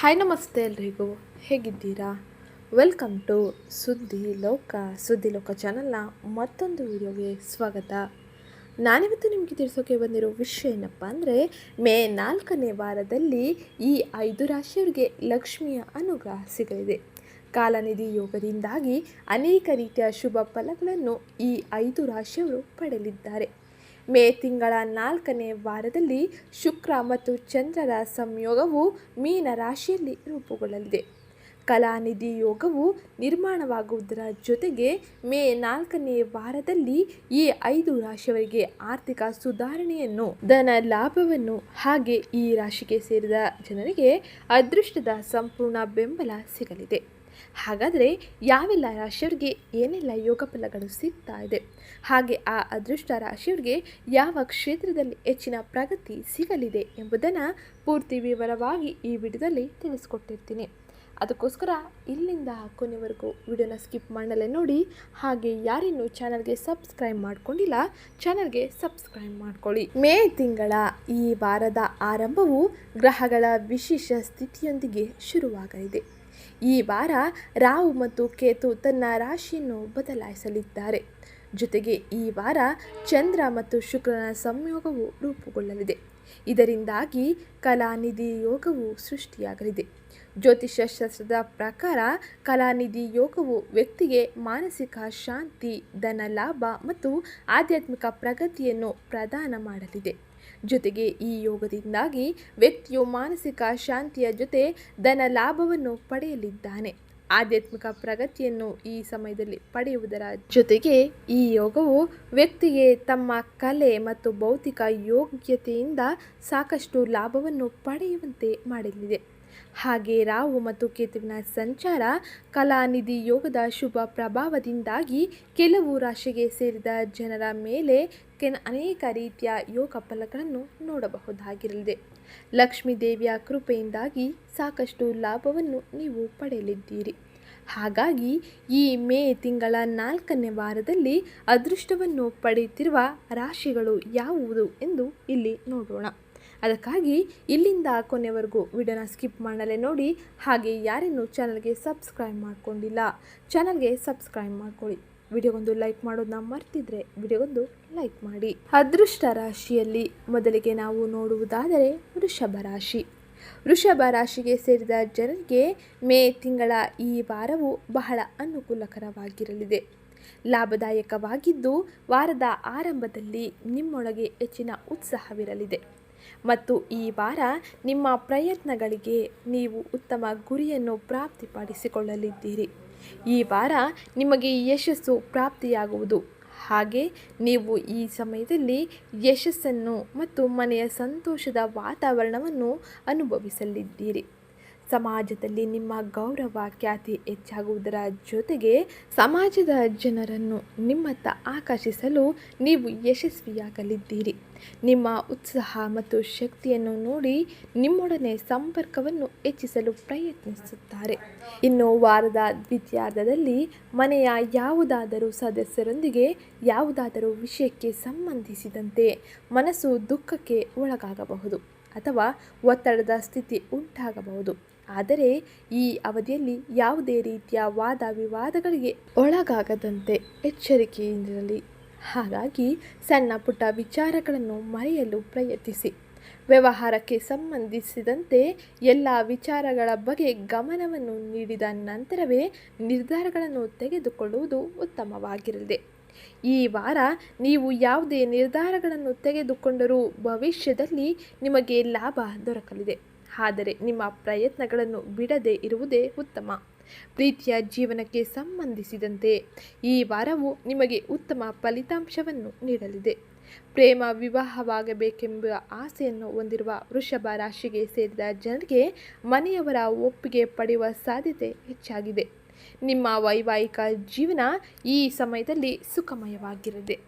Hi ನಮಸ್ತೆ ಎಲ್ರಿಗೂ. ಹೇಗಿದ್ದೀರಾ? ವೆಲ್ಕಮ್ ಟು ಸುದ್ದಿ ಲೋಕ ಸುದ್ದಿ ಲೋಕ ಚಾನಲ್ನ ಮತ್ತೊಂದು ವಿಡಿಯೋಗೆ ಸ್ವಾಗತ. ನಾನಿವತ್ತು ನಿಮಗೆ ತಿಳಿಸೋಕೆ ಬಂದಿರೋ ವಿಷಯ ಏನಪ್ಪ ಅಂದರೆ, ಮೇ ನಾಲ್ಕನೇ ವಾರದಲ್ಲಿ ಈ ಐದು ರಾಶಿಯವರಿಗೆ ಲಕ್ಷ್ಮಿಯ ಅನುಗ್ರಹ ಸಿಗಲಿದೆ. ಕಾಲನಿಧಿ ಯೋಗದಿಂದಾಗಿ ಅನೇಕ ರೀತಿಯ ಶುಭ ಫಲಗಳನ್ನು ಈ ಐದು ರಾಶಿಯವರು ಪಡೆಯಲಿದ್ದಾರೆ. ಮೇ ತಿಂಗಳ ನಾಲ್ಕನೇ ವಾರದಲ್ಲಿ ಶುಕ್ರ ಮತ್ತು ಚಂದ್ರರ ಸಂಯೋಗವು ಮೀನ ರಾಶಿಯಲ್ಲಿ ರೂಪುಗೊಳ್ಳಲಿದೆ. ಕಲಾನಿಧಿ ಯೋಗವು ನಿರ್ಮಾಣವಾಗುವುದರ ಜೊತೆಗೆ ಮೇ ನಾಲ್ಕನೇ ವಾರದಲ್ಲಿ ಈ ಐದು ರಾಶಿಯವರಿಗೆ ಆರ್ಥಿಕ ಸುಧಾರಣೆಯನ್ನು, ಧನ ಲಾಭವನ್ನು ಹಾಗೆ ಈ ರಾಶಿಗೆ ಸೇರಿದ ಜನರಿಗೆ ಅದೃಷ್ಟದ ಸಂಪೂರ್ಣ ಬೆಂಬಲ ಸಿಗಲಿದೆ. ಹಾಗಾದರೆ ಯಾವೆಲ್ಲ ರಾಶಿಯವರಿಗೆ ಏನೆಲ್ಲ ಯೋಗ ಫಲಗಳು ಸಿಗ್ತಾ ಇದೆ? ಹಾಗೆ ಆ ಅದೃಷ್ಟ ರಾಶಿಯವರಿಗೆ ಯಾವ ಕ್ಷೇತ್ರದಲ್ಲಿ ಹೆಚ್ಚಿನ ಪ್ರಗತಿ ಸಿಗಲಿದೆ ಎಂಬುದನ್ನು ಪೂರ್ತಿ ವಿವರವಾಗಿ ಈ ವಿಡಿಯೋದಲ್ಲಿ ತಿಳಿಸ್ಕೊಟ್ಟಿರ್ತೀನಿ. ಅದಕ್ಕೋಸ್ಕರ ಇಲ್ಲಿಂದ ಕೊನೆವರೆಗೂ ವಿಡಿಯೋನ ಸ್ಕಿಪ್ ಮಾಡಲೇ ನೋಡಿ, ಹಾಗೆ ಯಾರಿನ್ನೂ ಚಾನಲ್ಗೆ ಸಬ್ಸ್ಕ್ರೈಬ್ ಮಾಡ್ಕೊಂಡಿಲ್ಲ, ಚಾನಲ್ಗೆ ಸಬ್ಸ್ಕ್ರೈಬ್ ಮಾಡ್ಕೊಳ್ಳಿ. ಮೇ ತಿಂಗಳ ಈ ವಾರದ ಆರಂಭವು ಗ್ರಹಗಳ ವಿಶೇಷ ಸ್ಥಿತಿಯೊಂದಿಗೆ ಶುರುವಾಗಲಿದೆ. ಈ ವಾರ ರಾಹು ಮತ್ತು ಕೇತು ತನ್ನ ರಾಶಿಯನ್ನು ಬದಲಾಯಿಸಲಿದ್ದಾರೆ. ಜೊತೆಗೆ ಈ ವಾರ ಚಂದ್ರ ಮತ್ತು ಶುಕ್ರನ ಸಂಯೋಗವು ರೂಪುಗೊಳ್ಳಲಿದೆ. ಇದರಿಂದಾಗಿ ಕಲಾನಿಧಿ ಯೋಗವು ಸೃಷ್ಟಿಯಾಗಲಿದೆ. ಜ್ಯೋತಿಷ್ಯ ಶಾಸ್ತ್ರದ ಪ್ರಕಾರ ಕಲಾನಿಧಿ ಯೋಗವು ವ್ಯಕ್ತಿಗೆ ಮಾನಸಿಕ ಶಾಂತಿ, ಧನ ಲಾಭ ಮತ್ತು ಆಧ್ಯಾತ್ಮಿಕ ಪ್ರಗತಿಯನ್ನು ಪ್ರದಾನ ಮಾಡಲಿದೆ. ಜೊತೆಗೆ ಈ ಯೋಗದಿಂದಾಗಿ ವ್ಯಕ್ತಿಯು ಮಾನಸಿಕ ಶಾಂತಿಯ ಜೊತೆ ಧನ ಲಾಭವನ್ನು ಪಡೆಯಲಿದ್ದಾನೆ. ಆಧ್ಯಾತ್ಮಿಕ ಪ್ರಗತಿಯನ್ನು ಈ ಸಮಯದಲ್ಲಿ ಪಡೆಯುವುದರ ಜೊತೆಗೆ ಈ ಯೋಗವು ವ್ಯಕ್ತಿಗೆ ತಮ್ಮ ಕಲೆ ಮತ್ತು ಭೌತಿಕ ಯೋಗ್ಯತೆಯಿಂದ ಸಾಕಷ್ಟು ಲಾಭವನ್ನು ಪಡೆಯುವಂತೆ ಮಾಡಲಿದೆ. ಹಾಗೆ ರಾಹು ಮತ್ತು ಕೇತುವಿನ ಸಂಚಾರ ಕಲಾನಿಧಿ ಯೋಗದ ಶುಭ ಪ್ರಭಾವದಿಂದಾಗಿ ಕೆಲವು ರಾಶಿಗೆ ಸೇರಿದ ಜನರ ಮೇಲೆ ಕೆಲ ಅನೇಕ ರೀತಿಯ ಯೋಗ ಫಲಗಳನ್ನು ನೋಡಬಹುದಾಗಿರಲಿದೆ. ಲಕ್ಷ್ಮೀ ದೇವಿಯ ಕೃಪೆಯಿಂದಾಗಿ ಸಾಕಷ್ಟು ಲಾಭವನ್ನು ನೀವು ಪಡೆಯಲಿದ್ದೀರಿ. ಹಾಗಾಗಿ ಈ ಮೇ ತಿಂಗಳ ನಾಲ್ಕನೇ ವಾರದಲ್ಲಿ ಅದೃಷ್ಟವನ್ನು ಪಡೆಯುತ್ತಿರುವ ರಾಶಿಗಳು ಯಾವುದು ಎಂದು ಇಲ್ಲಿ ನೋಡೋಣ. ಅದಕ್ಕಾಗಿ ಇಲ್ಲಿಂದ ಕೊನೆವರೆಗೂ ವಿಡಿಯೋನ ಸ್ಕಿಪ್ ಮಾಡಲೇ ನೋಡಿ, ಹಾಗೆ ಯಾರೇನು ಚಾನಲ್ಗೆ ಸಬ್ಸ್ಕ್ರೈಬ್ ಮಾಡ್ಕೊಂಡಿಲ್ಲ, ಚಾನಲ್ಗೆ ಸಬ್ಸ್ಕ್ರೈಬ್ ಮಾಡ್ಕೊಳ್ಳಿ. ವಿಡಿಯೋಗೊಂದು ಲೈಕ್ ಮಾಡೋದನ್ನ ಮರ್ತಿದ್ರೆ ವಿಡಿಯೋಗೊಂದು ಲೈಕ್ ಮಾಡಿ. ಅದೃಷ್ಟ ರಾಶಿಯಲ್ಲಿ ಮೊದಲಿಗೆ ನಾವು ನೋಡುವುದಾದರೆ ವೃಷಭ ರಾಶಿ. ವೃಷಭ ರಾಶಿಗೆ ಸೇರಿದ ಜನರಿಗೆ ಮೇ ತಿಂಗಳ ಈ ವಾರವು ಬಹಳ ಅನುಕೂಲಕರವಾಗಿರಲಿದೆ. ಲಾಭದಾಯಕವಾಗಿದ್ದು ವಾರದ ಆರಂಭದಲ್ಲಿ ನಿಮ್ಮೊಳಗೆ ಹೆಚ್ಚಿನ ಉತ್ಸಾಹವಿರಲಿದೆ. ಮತ್ತು ಈ ವಾರ ನಿಮ್ಮ ಪ್ರಯತ್ನಗಳಿಗೆ ನೀವು ಉತ್ತಮ ಗುರಿಯನ್ನು ಪ್ರಾಪ್ತಿಪಡಿಸಿಕೊಳ್ಳಲಿದ್ದೀರಿ. ಈ ವಾರ ನಿಮಗೆ ಯಶಸ್ಸು ಪ್ರಾಪ್ತಿಯಾಗುವುದು. ಹಾಗೆ ನೀವು ಈ ಸಮಯದಲ್ಲಿ ಯಶಸ್ಸನ್ನು ಮತ್ತು ಮನೆಯ ಸಂತೋಷದ ವಾತಾವರಣವನ್ನು ಅನುಭವಿಸಲಿದ್ದೀರಿ. ಸಮಾಜದಲ್ಲಿ ನಿಮ್ಮ ಗೌರವ, ಖ್ಯಾತಿ ಹೆಚ್ಚಾಗುವುದರ ಜೊತೆಗೆ ಸಮಾಜದ ಜನರನ್ನು ನಿಮ್ಮತ್ತ ಆಕರ್ಷಿಸಲು ನೀವು ಯಶಸ್ವಿಯಾಗಲಿದ್ದೀರಿ. ನಿಮ್ಮ ಉತ್ಸಾಹ ಮತ್ತು ಶಕ್ತಿಯನ್ನು ನೋಡಿ ನಿಮ್ಮೊಡನೆ ಸಂಪರ್ಕವನ್ನು ಹೆಚ್ಚಿಸಲು ಪ್ರಯತ್ನಿಸುತ್ತಾರೆ. ಇನ್ನು ವಾರದ ದ್ವಿತೀಯಾರ್ಧದಲ್ಲಿ ಮನೆಯ ಯಾವುದಾದರೂ ಸದಸ್ಯರೊಂದಿಗೆ ಯಾವುದಾದರೂ ವಿಷಯಕ್ಕೆ ಸಂಬಂಧಿಸಿದಂತೆ ಮನಸ್ಸು ದುಃಖಕ್ಕೆ ಒಳಗಾಗಬಹುದು ಅಥವಾ ಒತ್ತಡದ ಸ್ಥಿತಿ ಉಂಟಾಗಬಹುದು. ಆದರೆ ಈ ಅವಧಿಯಲ್ಲಿ ಯಾವುದೇ ರೀತಿಯ ವಾದ ವಿವಾದಗಳಿಗೆ ಒಳಗಾಗದಂತೆ ಎಚ್ಚರಿಕೆಯಿಂದಿರಲಿ. ಹಾಗಾಗಿ ಸಣ್ಣ ಪುಟ್ಟ ವಿಚಾರಗಳನ್ನು ಮರೆಯಲು ಪ್ರಯತ್ನಿಸಿ. ವ್ಯವಹಾರಕ್ಕೆ ಸಂಬಂಧಿಸಿದಂತೆ ಎಲ್ಲ ವಿಚಾರಗಳ ಬಗ್ಗೆ ಗಮನವನ್ನು ನೀಡಿದ ನಂತರವೇ ನಿರ್ಧಾರಗಳನ್ನು ತೆಗೆದುಕೊಳ್ಳುವುದು ಉತ್ತಮವಾಗಿರಲಿದೆ ಈ ವಾರ ನೀವು ಯಾವುದೇ ನಿರ್ಧಾರಗಳನ್ನು ತೆಗೆದುಕೊಂಡರೂ ಭವಿಷ್ಯದಲ್ಲಿ ನಿಮಗೆ ಲಾಭ ದೊರಕಲಿದೆ. ಆದರೆ ನಿಮ್ಮ ಪ್ರಯತ್ನಗಳನ್ನು ಬಿಡದೆ ಇರುವುದೇ ಉತ್ತಮ. ಪ್ರೀತಿಯ ಜೀವನಕ್ಕೆ ಸಂಬಂಧಿಸಿದಂತೆ ಈ ವಾರವು ನಿಮಗೆ ಉತ್ತಮ ಫಲಿತಾಂಶವನ್ನು ನೀಡಲಿದೆ. ಪ್ರೇಮ ವಿವಾಹವಾಗಬೇಕೆಂಬ ಆಸೆಯನ್ನು ಹೊಂದಿರುವ ವೃಷಭ ರಾಶಿಗೆ ಸೇರಿದ ಜನರಿಗೆ ಮನೆಯವರ ಒಪ್ಪಿಗೆ ಪಡೆಯುವ ಸಾಧ್ಯತೆ ಹೆಚ್ಚಾಗಿದೆ. ನಿಮ್ಮ ವೈವಾಹಿಕ ಜೀವನ ಈ ಸಮಯದಲ್ಲಿ ಸುಖಮಯವಾಗಿರಲಿದೆ.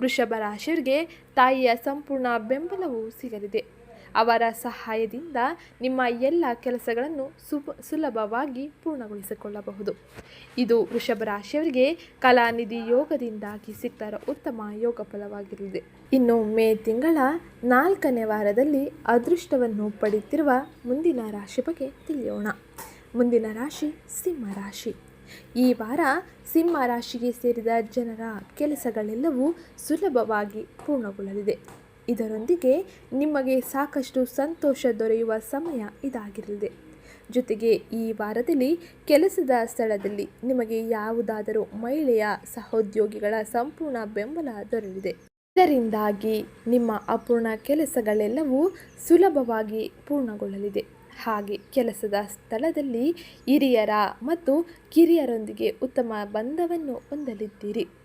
ವೃಷಭ ರಾಶಿಯವರಿಗೆ ತಾಯಿಯ ಸಂಪೂರ್ಣ ಬೆಂಬಲವೂ ಸಿಗಲಿದೆ. ಅವರ ಸಹಾಯದಿಂದ ನಿಮ್ಮ ಎಲ್ಲ ಕೆಲಸಗಳನ್ನು ಸುಬ, ಸುಲಭವಾಗಿ ಪೂರ್ಣಗೊಳಿಸಿಕೊಳ್ಳಬಹುದು. ಇದು ವೃಷಭ ರಾಶಿಯವರಿಗೆ ಕಲಾನಿಧಿ ಯೋಗದಿಂದಾಗಿ ಸಿಕ್ತರ ಉತ್ತಮ ಯೋಗ ಫಲವಾಗಿರಲಿದೆ ಇನ್ನು ಮೇ ತಿಂಗಳ ನಾಲ್ಕನೇ ವಾರದಲ್ಲಿ ಅದೃಷ್ಟವನ್ನು ಪಡೆಯುತ್ತಿರುವ ಮುಂದಿನ ರಾಶಿ ಬಗ್ಗೆ ತಿಳಿಯೋಣ. ಮುಂದಿನ ರಾಶಿ ಸಿಂಹ ರಾಶಿ. ಈ ವಾರ ಸಿಂಹ ರಾಶಿಗೆ ಸೇರಿದ ಜನರ ಕೆಲಸಗಳೆಲ್ಲವೂ ಸುಲಭವಾಗಿ ಪೂರ್ಣಗೊಳ್ಳಲಿದೆ. ಇದರೊಂದಿಗೆ ನಿಮಗೆ ಸಾಕಷ್ಟು ಸಂತೋಷ ದೊರೆಯುವ ಸಮಯ ಇದಾಗಿರಲಿದೆ. ಜೊತೆಗೆ ಈ ವಾರದಲ್ಲಿ ಕೆಲಸದ ಸ್ಥಳದಲ್ಲಿ ನಿಮಗೆ ಯಾವುದಾದರೂ ಮಹಿಳೆಯ ಸಹೋದ್ಯೋಗಿಗಳ ಸಂಪೂರ್ಣ ಬೆಂಬಲ ದೊರೆಯಲಿದೆ. ಇದರಿಂದಾಗಿ ನಿಮ್ಮ ಅಪೂರ್ಣ ಕೆಲಸಗಳೆಲ್ಲವೂ ಸುಲಭವಾಗಿ ಪೂರ್ಣಗೊಳ್ಳಲಿದೆ. ಹಾಗೆ ಕೆಲಸದ ಸ್ಥಳದಲ್ಲಿ ಹಿರಿಯರ ಮತ್ತು ಕಿರಿಯರೊಂದಿಗೆ ಉತ್ತಮ ಬಂಧವನ್ನು ಹೊಂದಲಿದ್ದೀರಿ.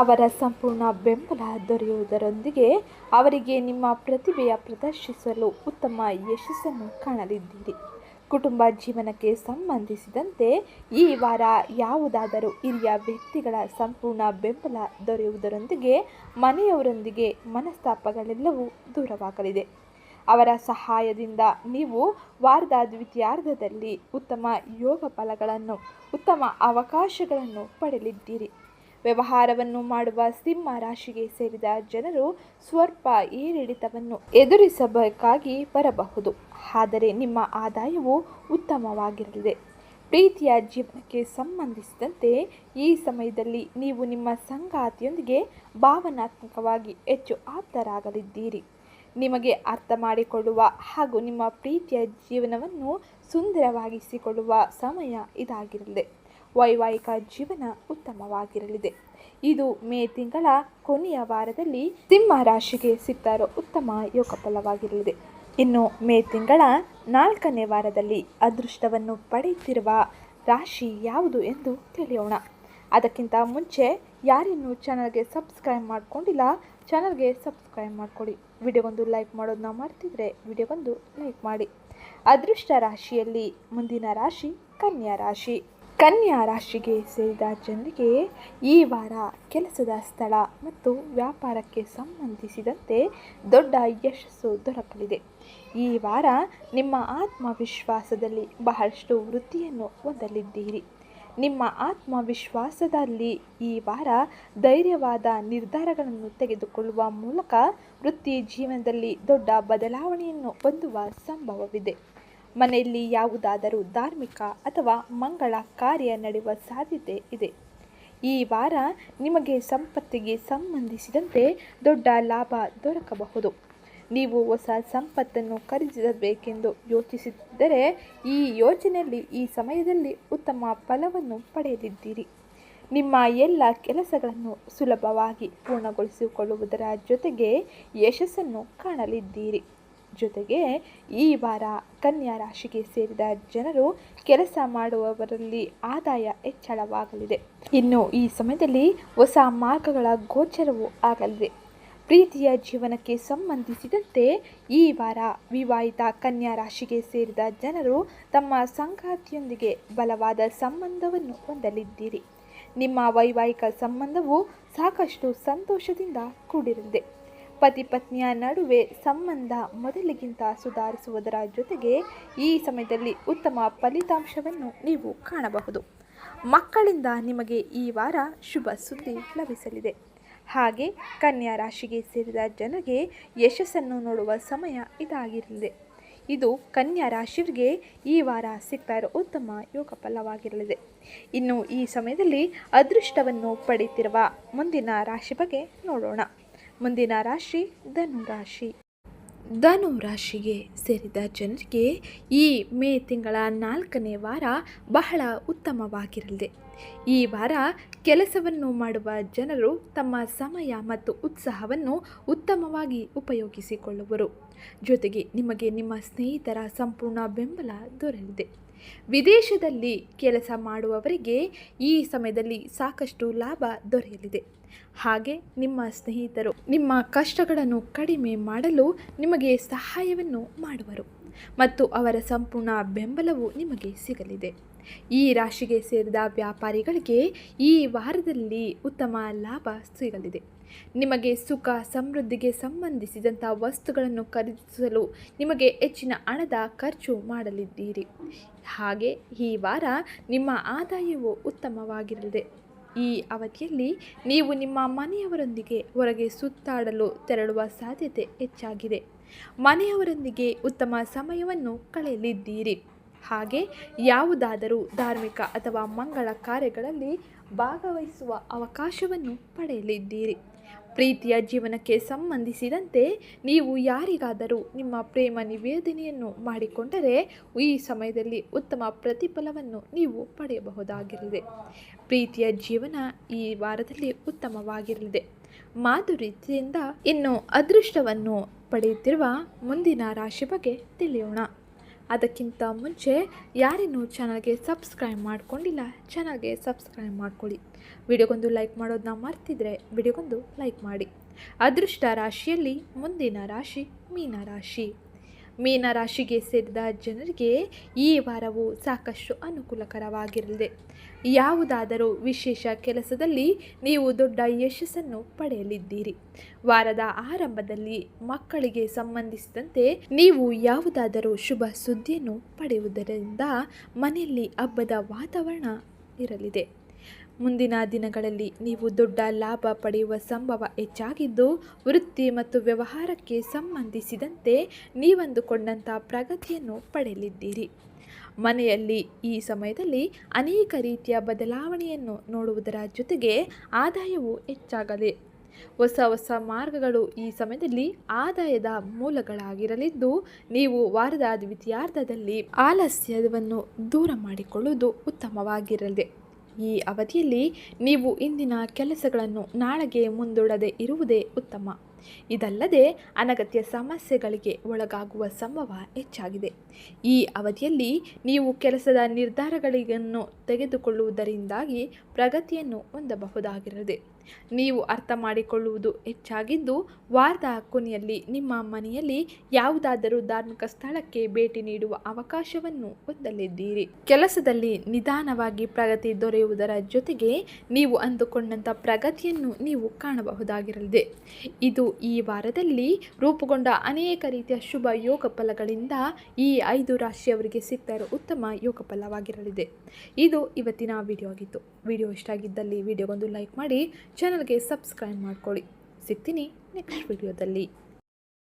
ಅವರ ಸಂಪೂರ್ಣ ಬೆಂಬಲ ದೊರೆಯುವುದರೊಂದಿಗೆ ಅವರಿಗೆ ನಿಮ್ಮ ಪ್ರತಿಭೆಯ ಪ್ರದರ್ಶಿಸಲು ಉತ್ತಮ ಯಶಸ್ಸನ್ನು ಕಾಣಲಿದ್ದೀರಿ. ಕುಟುಂಬ ಜೀವನಕ್ಕೆ ಸಂಬಂಧಿಸಿದಂತೆ ಈ ವಾರ ಯಾವುದಾದರೂ ಹಿರಿಯ ವ್ಯಕ್ತಿಗಳ ಸಂಪೂರ್ಣ ಬೆಂಬಲ ದೊರೆಯುವುದರೊಂದಿಗೆ ಮನೆಯವರೊಂದಿಗೆ ಮನಸ್ತಾಪಗಳೆಲ್ಲವೂ ದೂರವಾಗಲಿದೆ. ಅವರ ಸಹಾಯದಿಂದ ನೀವು ವಾರದ ದ್ವಿತೀಯಾರ್ಧದಲ್ಲಿ ಉತ್ತಮ ಯೋಗ ಫಲಗಳನ್ನು, ಉತ್ತಮ ಅವಕಾಶಗಳನ್ನು ಪಡೆಯಲಿದ್ದೀರಿ. ವ್ಯವಹಾರವನ್ನು ಮಾಡುವ ಸಿಂಹ ರಾಶಿಗೆ ಸೇರಿದ ಜನರು ಸ್ವಲ್ಪ ಏರಿಳಿತವನ್ನು ಎದುರಿಸಬೇಕಾಗಿ ಬರಬಹುದು. ಆದರೆ ನಿಮ್ಮ ಆದಾಯವು ಉತ್ತಮವಾಗಿರಲಿದೆ. ಪ್ರೀತಿಯ ಜೀವನಕ್ಕೆ ಸಂಬಂಧಿಸಿದಂತೆ ಈ ಸಮಯದಲ್ಲಿ ನೀವು ನಿಮ್ಮ ಸಂಗಾತಿಯೊಂದಿಗೆ ಭಾವನಾತ್ಮಕವಾಗಿ ಹೆಚ್ಚು ಆಪ್ತರಾಗಲಿದ್ದೀರಿ. ನಿಮಗೆ ಅರ್ಥ ಮಾಡಿಕೊಳ್ಳುವ ಹಾಗೂ ನಿಮ್ಮ ಪ್ರೀತಿಯ ಜೀವನವನ್ನು ಸುಂದರವಾಗಿಸಿಕೊಳ್ಳುವ ಸಮಯ ಇದಾಗಿರಲಿದೆ. ವೈವಾಹಿಕ ಜೀವನ ಉತ್ತಮವಾಗಿರಲಿದೆ. ಇದು ಮೇ ತಿಂಗಳ ಕೊನೆಯ ವಾರದಲ್ಲಿ ಸಿಂಹ ರಾಶಿಗೆ ಸಿಗ್ತಾ ಉತ್ತಮ ಯೋಗ ಫಲವಾಗಿರಲಿದೆ ಇನ್ನು ಮೇ ತಿಂಗಳ ನಾಲ್ಕನೇ ವಾರದಲ್ಲಿ ಅದೃಷ್ಟವನ್ನು ಪಡೆಯುತ್ತಿರುವ ರಾಶಿ ಯಾವುದು ಎಂದು ತಿಳಿಯೋಣ. ಅದಕ್ಕಿಂತ ಮುಂಚೆ ಯಾರಿನ್ನೂ ಚಾನಲ್ಗೆ ಸಬ್ಸ್ಕ್ರೈಬ್ ಮಾಡ್ಕೊಂಡಿಲ್ಲ ಚಾನಲ್ಗೆ ಸಬ್ಸ್ಕ್ರೈಬ್ ಮಾಡ್ಕೊಳ್ಳಿ ವಿಡಿಯೋಗೊಂದು ಲೈಕ್ ಮಾಡೋದನ್ನ ಮಾಡ್ತಿದ್ರೆ ವಿಡಿಯೋಗೊಂದು ಲೈಕ್ ಮಾಡಿ. ಅದೃಷ್ಟ ರಾಶಿಯಲ್ಲಿ ಮುಂದಿನ ರಾಶಿ ಕನ್ಯಾ ರಾಶಿ. ಕನ್ಯಾ ರಾಶಿಗೆ ಸೇರಿದ ಜನರಿಗೆ ಈ ವಾರ ಕೆಲಸದ ಸ್ಥಳ ಮತ್ತು ವ್ಯಾಪಾರಕ್ಕೆ ಸಂಬಂಧಿಸಿದಂತೆ ದೊಡ್ಡ ಯಶಸ್ಸು ದೊರಕಲಿದೆ. ಈ ವಾರ ನಿಮ್ಮ ಆತ್ಮವಿಶ್ವಾಸದಲ್ಲಿ ಬಹಳಷ್ಟು ವೃತ್ತಿಯನ್ನು ಹೊಂದಲಿದ್ದೀರಿ. ನಿಮ್ಮ ಆತ್ಮವಿಶ್ವಾಸದಲ್ಲಿ ಈ ವಾರ ಧೈರ್ಯವಾದ ನಿರ್ಧಾರಗಳನ್ನು ತೆಗೆದುಕೊಳ್ಳುವ ಮೂಲಕ ವೃತ್ತಿ ಜೀವನದಲ್ಲಿ ದೊಡ್ಡ ಬದಲಾವಣೆಯನ್ನು ಹೊಂದುವ ಸಂಭವವಿದೆ. ಮನೆಯಲ್ಲಿ ಯಾವುದಾದರೂ ಧಾರ್ಮಿಕ ಅಥವಾ ಮಂಗಳ ಕಾರ್ಯ ನಡೆಯುವ ಸಾಧ್ಯತೆ ಇದೆ. ಈ ವಾರ ನಿಮಗೆ ಸಂಪತ್ತಿಗೆ ಸಂಬಂಧಿಸಿದಂತೆ ದೊಡ್ಡ ಲಾಭ ದೊರಕಬಹುದು. ನೀವು ಹೊಸ ಸಂಪತ್ತನ್ನು ಖರೀದಿಸಬೇಕೆಂದು ಯೋಚಿಸಿದ್ದರೆ ಈ ಯೋಜನೆಯಲ್ಲಿ ಈ ಸಮಯದಲ್ಲಿ ಉತ್ತಮ ಫಲವನ್ನು ಪಡೆಯಲಿದ್ದೀರಿ. ನಿಮ್ಮ ಎಲ್ಲ ಕೆಲಸಗಳನ್ನು ಸುಲಭವಾಗಿ ಪೂರ್ಣಗೊಳಿಸಿಕೊಳ್ಳುವುದರ ಜೊತೆಗೆ ಯಶಸ್ಸನ್ನು ಕಾಣಲಿದ್ದೀರಿ. ಜೊತೆಗೆ ಈ ವಾರ ಕನ್ಯಾ ರಾಶಿಗೆ ಸೇರಿದ ಜನರು ಕೆಲಸ ಮಾಡುವವರಲ್ಲಿ ಆದಾಯ ಹೆಚ್ಚಳವಾಗಲಿದೆ. ಇನ್ನು ಈ ಸಮಯದಲ್ಲಿ ಹೊಸ ಮಾರ್ಗಗಳ ಗೋಚರವೂ ಆಗಲಿದೆ. ಪ್ರೀತಿಯ ಜೀವನಕ್ಕೆ ಸಂಬಂಧಿಸಿದಂತೆ ಈ ವಾರ ವಿವಾಹಿತ ಕನ್ಯಾ ರಾಶಿಗೆ ಸೇರಿದ ಜನರು ತಮ್ಮ ಸಂಗಾತಿಯೊಂದಿಗೆ ಬಲವಾದ ಸಂಬಂಧವನ್ನು ಹೊಂದಲಿದ್ದೀರಿ. ನಿಮ್ಮ ವೈವಾಹಿಕ ಸಂಬಂಧವು ಸಾಕಷ್ಟು ಸಂತೋಷದಿಂದ ಕೂಡಿರಲಿದೆ ಪತಿ ಪತ್ನಿಯ ನಡುವೆ ಸಂಬಂಧ ಮೊದಲಿಗಿಂತ ಸುಧಾರಿಸುವುದರ ಜೊತೆಗೆ ಈ ಸಮಯದಲ್ಲಿ ಉತ್ತಮ ಫಲಿತಾಂಶವನ್ನು ನೀವು ಕಾಣಬಹುದು. ಮಕ್ಕಳಿಂದ ನಿಮಗೆ ಈ ವಾರ ಶುಭ ಸುದ್ದಿ ಲಭಿಸಲಿದೆ. ಹಾಗೆ ಕನ್ಯಾ ರಾಶಿಗೆ ಸೇರಿದ ಜನಗೆ ಯಶಸ್ಸನ್ನು ನೋಡುವ ಸಮಯ ಇದಾಗಿರಲಿದೆ. ಇದು ಕನ್ಯಾ ರಾಶಿಯವರಿಗೆ ಈ ವಾರ ಸಿಗ್ತಾ ಇರೋ ಉತ್ತಮ ಯೋಗ ಫಲವಾಗಿರಲಿದೆ. ಇನ್ನು ಈ ಸಮಯದಲ್ಲಿ ಅದೃಷ್ಟವನ್ನು ಪಡೆಯುತ್ತಿರುವ ಮುಂದಿನ ರಾಶಿ ಬಗ್ಗೆ ನೋಡೋಣ. ಮುಂದಿನ ರಾಶಿ ಧನು ರಾಶಿ. ಧನು ರಾಶಿಗೆ ಸೇರಿದ ಜನರಿಗೆ ಈ ಮೇ ತಿಂಗಳ ನಾಲ್ಕನೇ ವಾರ ಬಹಳ ಉತ್ತಮವಾಗಿರಲಿದೆ. ಈ ವಾರ ಕೆಲಸವನ್ನು ಮಾಡುವ ಜನರು ತಮ್ಮ ಸಮಯ ಮತ್ತು ಉತ್ಸಾಹವನ್ನು ಉತ್ತಮವಾಗಿ ಉಪಯೋಗಿಸಿಕೊಳ್ಳುವರು. ಜೊತೆಗೆ ನಿಮಗೆ ನಿಮ್ಮ ಸ್ನೇಹಿತರ ಸಂಪೂರ್ಣ ಬೆಂಬಲ ದೊರೆಯಲಿದೆ. ವಿದೇಶದಲ್ಲಿ ಕೆಲಸ ಮಾಡುವವರಿಗೆ ಈ ಸಮಯದಲ್ಲಿ ಸಾಕಷ್ಟು ಲಾಭ ದೊರೆಯಲಿದೆ. ಹಾಗೆ ನಿಮ್ಮ ಸ್ನೇಹಿತರು ನಿಮ್ಮ ಕಷ್ಟಗಳನ್ನು ಕಡಿಮೆ ಮಾಡಲು ನಿಮಗೆ ಸಹಾಯವನ್ನು ಮಾಡುವರು ಮತ್ತು ಅವರ ಸಂಪೂರ್ಣ ಬೆಂಬಲವು ನಿಮಗೆ ಸಿಗಲಿದೆ. ಈ ರಾಶಿಗೆ ಸೇರಿದ ವ್ಯಾಪಾರಿಗಳಿಗೆ ಈ ವಾರದಲ್ಲಿ ಉತ್ತಮ ಲಾಭ ಸಿಗಲಿದೆ. ನಿಮಗೆ ಸುಖ, ಸಮೃದ್ಧಿಗೆ ಸಂಬಂಧಿಸಿದಂಥ ವಸ್ತುಗಳನ್ನು ಖರೀದಿಸಲು ನಿಮಗೆ ಹೆಚ್ಚಿನ ಹಣದ ಖರ್ಚು ಮಾಡಲಿದ್ದೀರಿ. ಹಾಗೆ ಈ ವಾರ ನಿಮ್ಮ ಆದಾಯವು ಉತ್ತಮವಾಗಿರಲಿದೆ. ಈ ಅವಧಿಯಲ್ಲಿ ನೀವು ನಿಮ್ಮ ಮನೆಯವರೊಂದಿಗೆ ಹೊರಗೆ ಸುತ್ತಾಡಲು ತೆರಳುವ ಸಾಧ್ಯತೆ ಹೆಚ್ಚಾಗಿದೆ. ಮನೆಯವರೊಂದಿಗೆ ಉತ್ತಮ ಸಮಯವನ್ನು ಕಳೆಯಲಿದ್ದೀರಿ. ಹಾಗೆ ಯಾವುದಾದರೂ ಧಾರ್ಮಿಕ ಅಥವಾ ಮಂಗಳ ಕಾರ್ಯಗಳಲ್ಲಿ ಭಾಗವಹಿಸುವ ಅವಕಾಶವನ್ನು ಪಡೆಯಲಿದ್ದೀರಿ. ಪ್ರೀತಿಯ ಜೀವನಕ್ಕೆ ಸಂಬಂಧಿಸಿದಂತೆ ನೀವು ಯಾರಿಗಾದರೂ ನಿಮ್ಮ ಪ್ರೇಮ ನಿವೇದನೆಯನ್ನು ಮಾಡಿಕೊಂಡರೆ ಈ ಸಮಯದಲ್ಲಿ ಉತ್ತಮ ಪ್ರತಿಫಲವನ್ನು ನೀವು ಪಡೆಯಬಹುದಾಗಿರಲಿದೆ. ಪ್ರೀತಿಯ ಜೀವನ ಈ ವಾರದಲ್ಲಿ ಉತ್ತಮವಾಗಿರಲಿದೆ. ಮಾಧುರ್ಯದಿಂದ ಇನ್ನು ಅದೃಷ್ಟವನ್ನು ಪಡೆಯುತ್ತಿರುವ ಮುಂದಿನ ರಾಶಿ ಬಗ್ಗೆ ತಿಳಿಯೋಣ. ಅದಕ್ಕಿಂತ ಮುಂಚೆ ಯಾರಿನ್ನೂ ಚಾನಲ್ಗೆ ಸಬ್ಸ್ಕ್ರೈಬ್ ಮಾಡ್ಕೊಂಡಿಲ್ಲ, ಚಾನಲ್ಗೆ ಸಬ್ಸ್ಕ್ರೈಬ್ ಮಾಡ್ಕೊಳ್ಳಿ. ವಿಡಿಯೋಗೊಂದು ಲೈಕ್ ಮಾಡೋದನ್ನ ಮರ್ತಿದ್ರೆ ವಿಡಿಯೋಗೊಂದು ಲೈಕ್ ಮಾಡಿ. ಅದೃಷ್ಟ ರಾಶಿಯಲ್ಲಿ ಮುಂದಿನ ರಾಶಿ ಮೀನ ರಾಶಿ. ಮೀನ ರಾಶಿಗೆ ಸೇರಿದ ಜನರಿಗೆ ಈ ವಾರವು ಸಾಕಷ್ಟು ಅನುಕೂಲಕರವಾಗಿರಲಿದೆ. ಯಾವುದಾದರೂ ವಿಶೇಷ ಕೆಲಸದಲ್ಲಿ ನೀವು ದೊಡ್ಡ ಯಶಸ್ಸನ್ನು ಪಡೆಯಲಿದ್ದೀರಿ. ವಾರದ ಆರಂಭದಲ್ಲಿ ಮಕ್ಕಳಿಗೆ ಸಂಬಂಧಿಸಿದಂತೆ ನೀವು ಯಾವುದಾದರೂ ಶುಭ ಸುದ್ದಿಯನ್ನು ಪಡೆಯುವುದರಿಂದ ಮನೆಯಲ್ಲಿ ಹಬ್ಬದ ವಾತಾವರಣ ಇರಲಿದೆ. ಮುಂದಿನ ದಿನಗಳಲ್ಲಿ ನೀವು ದೊಡ್ಡ ಲಾಭ ಪಡೆಯುವ ಸಂಭವ ಹೆಚ್ಚಾಗಿದ್ದು, ವೃತ್ತಿ ಮತ್ತು ವ್ಯವಹಾರಕ್ಕೆ ಸಂಬಂಧಿಸಿದಂತೆ ನೀವಂದುಕೊಂಡಂಥ ಪ್ರಗತಿಯನ್ನು ಪಡೆಯಲಿದ್ದೀರಿ. ಮನೆಯಲ್ಲಿ ಈ ಸಮಯದಲ್ಲಿ ಅನೇಕ ರೀತಿಯ ಬದಲಾವಣೆಯನ್ನು ನೋಡುವುದರ ಜೊತೆಗೆ ಆದಾಯವು ಹೆಚ್ಚಾಗಲಿ. ಹೊಸ ಹೊಸ ಮಾರ್ಗಗಳು ಈ ಸಮಯದಲ್ಲಿ ಆದಾಯದ ಮೂಲಗಳಾಗಿರಲಿದ್ದು, ನೀವು ವಾರದ ದ್ವಿತೀಯಾರ್ಧದಲ್ಲಿ ಆಲಸ್ಯವನ್ನು ದೂರ ಮಾಡಿಕೊಳ್ಳುವುದು ಉತ್ತಮವಾಗಿರಲಿದೆ ಈ ಅವಧಿಯಲ್ಲಿ ನೀವು ಇಂದಿನ ಕೆಲಸಗಳನ್ನು ನಾಳೆಗೆ ಮುಂದೂಡದೆ ಇರುವುದೇ ಉತ್ತಮ. ಇದಲ್ಲದೆ ಅನಗತ್ಯ ಸಮಸ್ಯೆಗಳಿಗೆ ಒಳಗಾಗುವ ಸಂಭವ ಹೆಚ್ಚಾಗಿದೆ. ಈ ಅವಧಿಯಲ್ಲಿ ನೀವು ಕೆಲಸದ ನಿರ್ಧಾರಗಳನ್ನು ತೆಗೆದುಕೊಳ್ಳುವುದರಿಂದಾಗಿ ಪ್ರಗತಿಯನ್ನು ಹೊಂದಬಹುದಾಗಿರದೆ ನೀವು ಅರ್ಥ ಮಾಡಿಕೊಳ್ಳುವುದು ಹೆಚ್ಚಾಗಿದ್ದು ವಾರದ ಕೊನೆಯಲ್ಲಿ ನಿಮ್ಮ ಮನೆಯಲ್ಲಿ ಯಾವುದಾದರೂ ಧಾರ್ಮಿಕ ಸ್ಥಳಕ್ಕೆ ಭೇಟಿ ನೀಡುವ ಅವಕಾಶವನ್ನು ಹೊಂದಲಿದ್ದೀರಿ. ಕೆಲಸದಲ್ಲಿ ನಿಧಾನವಾಗಿ ಪ್ರಗತಿ ದೊರೆಯುವುದರ ಜೊತೆಗೆ ನೀವು ಅಂದುಕೊಂಡಂಥ ಪ್ರಗತಿಯನ್ನು ನೀವು ಕಾಣಬಹುದಾಗಿರಲಿದೆ. ಇದು ಈ ವಾರದಲ್ಲಿ ರೂಪುಗೊಂಡ ಅನೇಕ ರೀತಿಯ ಶುಭ ಯೋಗ ಫಲಗಳಿಂದ ಈ ಐದು ರಾಶಿಯವರಿಗೆ ಸಿಗ್ತಾ ಉತ್ತಮ ಯೋಗ ಫಲವಾಗಿರಲಿದೆ. ಇದು ಇವತ್ತಿನ ವಿಡಿಯೋ ಆಗಿತ್ತು. ವಿಡಿಯೋ ಇಷ್ಟ ಆಗಿದ್ದಲ್ಲಿ ವಿಡಿಯೋಗೊಂದು ಲೈಕ್ ಮಾಡಿ ಚಾನಲ್ಗೆ ಸಬ್ಸ್ಕ್ರೈಬ್ ಮಾಡ್ಕೊಳ್ಳಿ. ಸಿಗ್ತೀನಿ ನೆಕ್ಸ್ಟ್ ವಿಡಿಯೋದಲ್ಲಿ